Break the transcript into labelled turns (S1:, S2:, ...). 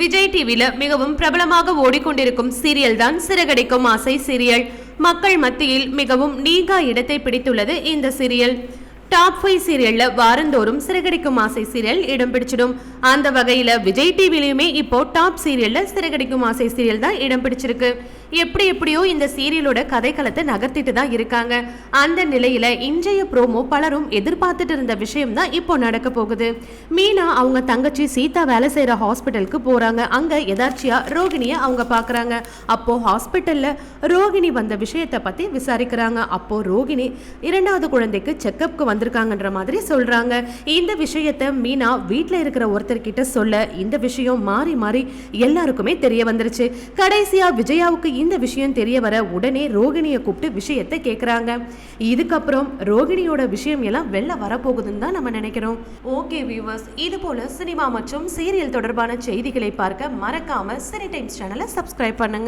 S1: விஜய் டிவியில மிகவும் பிரபலமாக ஓடிக்கொண்டிருக்கும் சீரியல் தான் சிறகடிக்கும் ஆசை சீரியல் மக்கள் மத்தியில் மிகவும் நீங்கா இடத்தை பிடித்துள்ளது இந்த சீரியல் டாப் ஃபைவ் சீரியல்ல வாரந்தோறும் சிறகடிக்கும் ஆசை சீரியல் இடம் பிடிச்சிடும். அந்த வகையில விஜய் டிவிலையுமே இப்போ டாப் சீரியல்ல சிறகடிக்கும் ஆசை சீரியல் தான் இடம் பிடிச்சிருக்கு. எப்படி எப்படியோ இந்த சீரியலோட கதைக்களத்தை நகர்த்திட்டு தான் இருக்காங்க. அந்த நிலையில இன்றைய ப்ரோமோ பலரும் எதிர்பார்த்துட்டு இருந்த விஷயம் தான் இப்போ நடக்க போகுது. மீனா அவங்க தங்கச்சி சீதா வேலை செய்யற ஹாஸ்பிட்டலுக்கு போறாங்க. அங்க எதார்ச்சியா ரோகிணிய அவங்க பாக்குறாங்க. அப்போ ஹாஸ்பிட்டல்ல ரோகிணி வந்த விஷயத்தை பத்தி விசாரிக்கிறாங்க. அப்போ ரோகிணி இரண்டாவது குழந்தைக்கு செக்கப்க்கு வந்திருக்காங்கன்ற மாதிரி சொல்றாங்க. இந்த விஷயத்த மீனா வீட்டில் இருக்கிற ஒருத்தர்கிட்ட சொல்ல இந்த விஷயம் மாறி மாறி எல்லாருக்குமே தெரிய வந்துருச்சு. கடைசியா விஜயாவுக்கு இந்த விஷயம் தெரிய வர உடனே ரோகிணியை கூப்பிட்டு விஷயத்தை கேட்குறாங்க இதுக்கப்புறம் ரோகிணியோட விஷயம் எல்லாம் வெளில வரப்போகுதுன்னு தான் நம்ம நினைக்கிறோம். ஓகே வியூவர்ஸ் இது போல சினிமா மற்றும் சீரியல் தொடர்பான செய்திகளை பார்க்க மறக்காம சினி டைம்ஸ் சேனலை சப்ஸ்கிரைப் பண்ணுங்க.